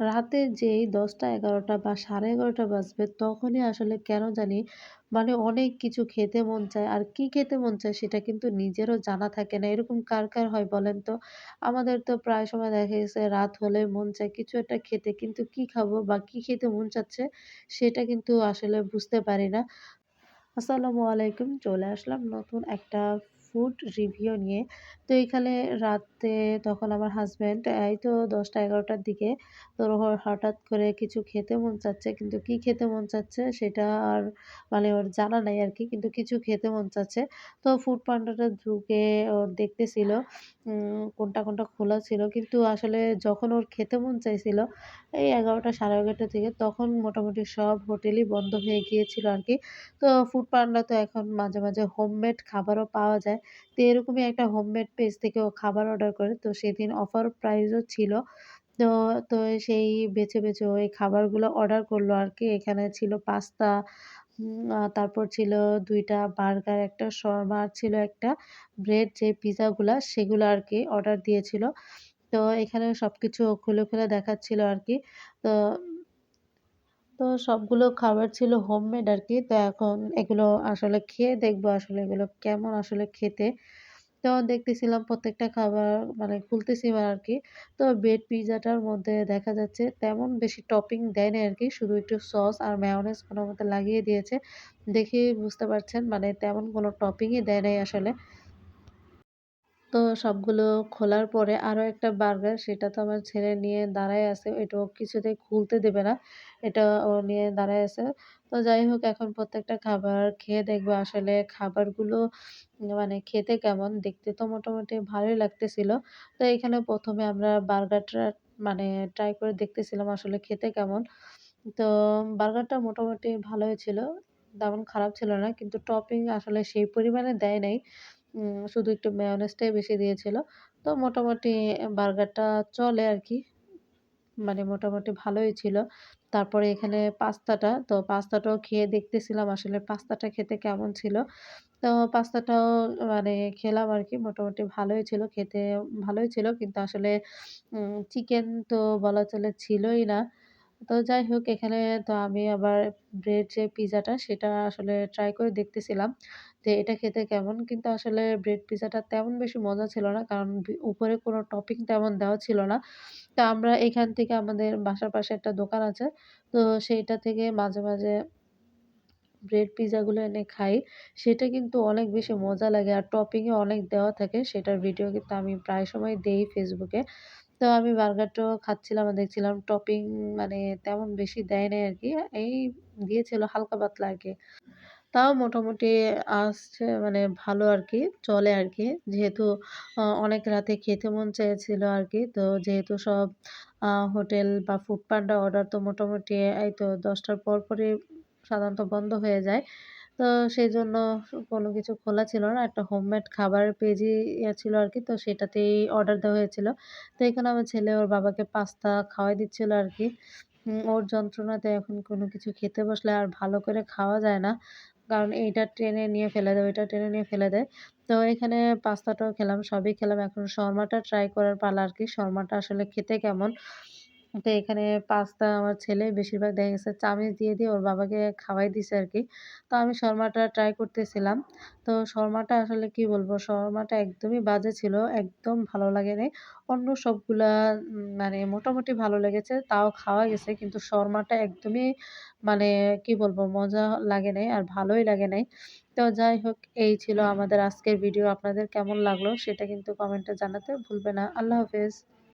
রাতে যেই ১০টা-১১টা বা ১১:৩০ বাজবে তখনই আসলে কেন জানি মানে অনেক কিছু খেতে মন চায়। আর কি খেতে মন চায় সেটা কিন্তু নিজেরও জানা থাকে না। এরকম কার, কার হয় বলেন তো? আমাদের তো প্রায় সময় দেখা গেছে রাত হলে মন চায় কিছু একটা খেতে। কিন্তু কি খাব বা কি খেতে মন চাচ্ছে সেটা কিন্তু আসলে বুঝতে পারি না। আসসালামু আলাইকুম। চলে আসলাম নতুন একটা ফুড রিভিউ নিয়ে। তো এখানে রাতে তখন আমার হাজব্যান্ড এই তো ১০টা-১১টার দিকে তোর হঠাৎ করে কিছু খেতে মন চাচ্ছে। কিন্তু কি খেতে মন চাচ্ছে সেটা আর মানে ওর জানা নাই আরকি। কিন্তু কিছু খেতে মন চাচ্ছে। তো ফুড পান্ডাটা ঢুকে ওর দেখতেছিল কোনটা, কোনটা খোলা ছিল। কিন্তু আসলে যখন ওর খেতে মন চাইছিল এই ১১টা ১১:৩০ থেকে তখন মোটামুটি সব হোটেলই বন্ধ হয়ে গিয়েছিল আর কি তো ফুড পান্ডা তো এখন মাঝে, মাঝে হোমমেড খাবারও পাওয়া যায়। তো এরকমই একটা হোমমেড পেজ থেকে ও খাবার অর্ডার করে। তো সেদিন অফার প্রাইসও ছিল। তো, তো সেই বেছে, বেছে ওই খাবারগুলো অর্ডার করল আর কি এখানে ছিল পাস্তা, তারপর ছিল দুইটা বার্গার, একটা শর্মা ছিল একটা ব্রেড যে পিজ্জাগুলা সেগুলো আর কি অর্ডার দিয়েছিল। তো এখানে সবকিছু খুলে, খুলে দেখাচ্ছিল আর কি তো তো সবগুলো খাবার ছিল হোমমেড আর কি তো এখন এগুলো আসলে খেয়ে দেখব আসলে এগুলো কেমন আসলে খেতে। তো দেখতেছিলাম প্রত্যেকটা খাবার মানে খুলতেছিলাম আরকি। তো ব্রেড পিজ্জাটার মধ্যে দেখা যাচ্ছে তেমন বেশি টপিং দেয় নাই আরকি। শুধু একটু সস আর মেয়োনিজ কোনমতে লাগিয়ে দিয়েছে। দেখেই বুঝতে পারছেন মানে তেমন কোনো টপিংই দেয় নাই আসলে। তো সবগুলো খোলার পরে আরও একটা বার্গার, সেটা তো আমার ছেলে নিয়ে দাঁড়ায় আছে। এটা ও কিছুতেই খুলতে দেবে না। এটা ও নিয়ে দাঁড়ায় আছে। তো যাই হোক, এখন প্রত্যেকটা খাবার খেয়ে দেখব, আসলে খাবারগুলো মানে খেতে কেমন? দেখতে তো মোটামুটি ভালোই লাগতেছিল। তো এখানে ১ম এ আমরা বার্গারটা মানে ট্রাই করে দেখতেছিলাম, আসলে খেতে কেমন? তো বার্গারটা মোটামুটি ভালোই ছিল। তেমন খারাপ ছিল না। কিন্তু টপিং আসলে সেই পরিমাণে দেয় নাই। শুধু একটু মেয়োনিজটাই বেশি দিয়েছিল। তো মোটামুটি বার্গারটা চলে আর কি মানে মোটামুটি ভালোই ছিল। তারপরে এখানে পাস্তাটা, তো পাস্তাটাও খেয়ে দেখতেছিলাম আসলে পাস্তাটা খেতে কেমন ছিল। তো পাস্তাটাও মানে খেলাম আর কি মোটামুটি ভালোই ছিল। খেতে ভালোই ছিল। কিন্তু আসলে চিকেন তো বলা চলে ছিলই না। তো যাই হোক এখানে তো আমি আবার ব্রেড যে পিজ্জাটা সেটা আসলে ট্রাই করে দেখতেছিলাম। যে এটা খেতে কেমন? কিন্তু আসলে ব্রেড পিজ্জাটা তেমন বেশি মজা ছিল না। কারণ উপরে কোনো টপিং তেমন দেওয়া ছিল না। তো আমরা এখান থেকে আমাদের বাসার পাশে একটা দোকান আছে। তো সেইটা থেকে মাঝে, মাঝে ব্রেড পিজ্জাগুলো এনে খাই। সেটা কিন্তু অনেক বেশি মজা লাগে। আর টপিংও অনেক দেওয়া থাকে। সেটার ভিডিও কিন্তু আমি প্রায় সময় দেই ফেসবুকে তো আমি বার্গারটাও খাচ্ছিলাম আর দেখছিলাম টপিং মানে তেমন বেশি দেয় নাই আর কি এই দিয়েছিল হালকা পাতলা আরকি। তাও মোটামুটি আসছে মানে ভালো আর কি চলে আর কি যেহেতু অনেক রাতে খেতে মন চেয়েছিল আর কি তো যেহেতু সব হোটেল বা ফুড পান্ডা অর্ডার তো মোটামুটি এই তো দশটার পর পরই সাধারণত বন্ধ হয়ে যায়। তো সেই জন্য কোনো কিছু খোলা ছিল না। একটা হোমমেড খাবারের পেজই ইয়ে ছিল আরকি। তো সেটাতেই অর্ডার দেওয়া হয়েছিল। তো এখানে আমার ছেলে ওর বাবাকে পাস্তা খাওয়াই দিচ্ছিল আর কি ওর যন্ত্রণাতে এখন কোনো কিছু খেতে বসলে আর ভালো করে খাওয়া যায় না। কারণ এইটা টেনে নিয়ে ফেলে দেয়, ওইটা টেনে নিয়ে ফেলে দেয়। তো এখানে পাস্তাটাও খেলাম, সবই খেলাম। এখন শর্মাটা ট্রাই করার পালা আর কি শর্মাটা আসলে খেতে কেমন? তো এখানে পাস্তা আমার ছেলে বেশিরভাগ দেখা গেছে চামিচ দিয়ে, দিয়ে ওর বাবাকে খাওয়াই দিছে আর কি তো আমি শর্মাটা ট্রাই করতেছিলাম। তো শর্মাটা আসলে কি বলব? শর্মাটা একদমই বাজে ছিল। একদম ভালো লাগে নাই। অন্য সবগুলা মানে মোটামুটি ভালো লেগেছে। তাও খাওয়া গেছে। কিন্তু শর্মাটা একদমই মানে কি বলব? মজা লাগে নাই আর ভালোই লাগে নাই। তো যাই হোক এই ছিল আমাদের আজকের ভিডিও। আপনাদের কেমন লাগল সেটা কিন্তু কমেন্টে জানাতে ভুলবেন না। আল্লাহ হাফেজ।